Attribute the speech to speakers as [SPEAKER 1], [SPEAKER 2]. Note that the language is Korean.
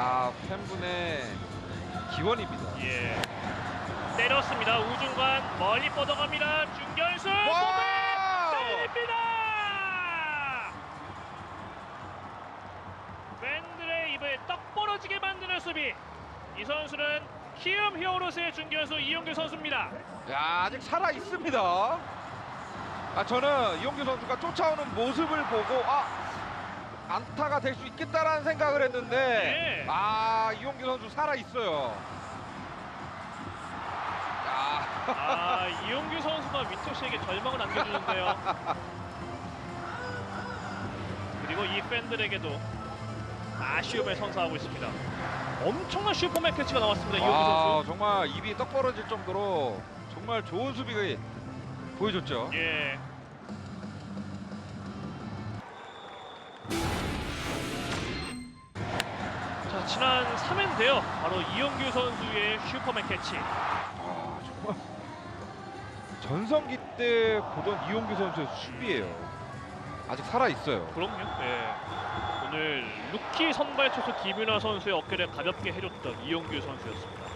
[SPEAKER 1] 야 팬분의 기원입니다.
[SPEAKER 2] 예. 때렸습니다. 우중간 멀리 뻗어갑니다. 중견수
[SPEAKER 1] 와우!
[SPEAKER 2] 때립니다. 팬들의 입을 떡 벌어지게 만드는 수비. 이 선수는 키움 히어로스의 중견수 이용규 선수입니다.
[SPEAKER 1] 야 아직 살아 있습니다. 아 저는 이용규 선수가 쫓아오는 모습을 보고 아 안타가 될 수 있겠다라는 생각을 했는데
[SPEAKER 2] 네.
[SPEAKER 1] 아 이용규 선수 살아 있어요.
[SPEAKER 2] 야아 이용규 선수가 윈터 씨에게 절망을 안겨주는데요. 그리고 이 팬들에게도 아쉬움을 선사하고 있습니다. 엄청난 슈퍼맨 캐치가 나왔습니다. 이용규
[SPEAKER 1] 아,
[SPEAKER 2] 선수.
[SPEAKER 1] 정말 입이 떡 벌어질 정도로 정말 좋은 수비가 보여줬죠.
[SPEAKER 2] 예. 자 지난 3회인데요. 바로 이용규 선수의 슈퍼맨 캐치.
[SPEAKER 1] 아, 정말 전성기 때 보던 이용규 선수의 수비예요. 아직 살아 있어요.
[SPEAKER 2] 그럼요. 예. 오늘 루키 선발 투수 김윤아 선수의 어깨를 가볍게 해줬던 이용규 선수였습니다.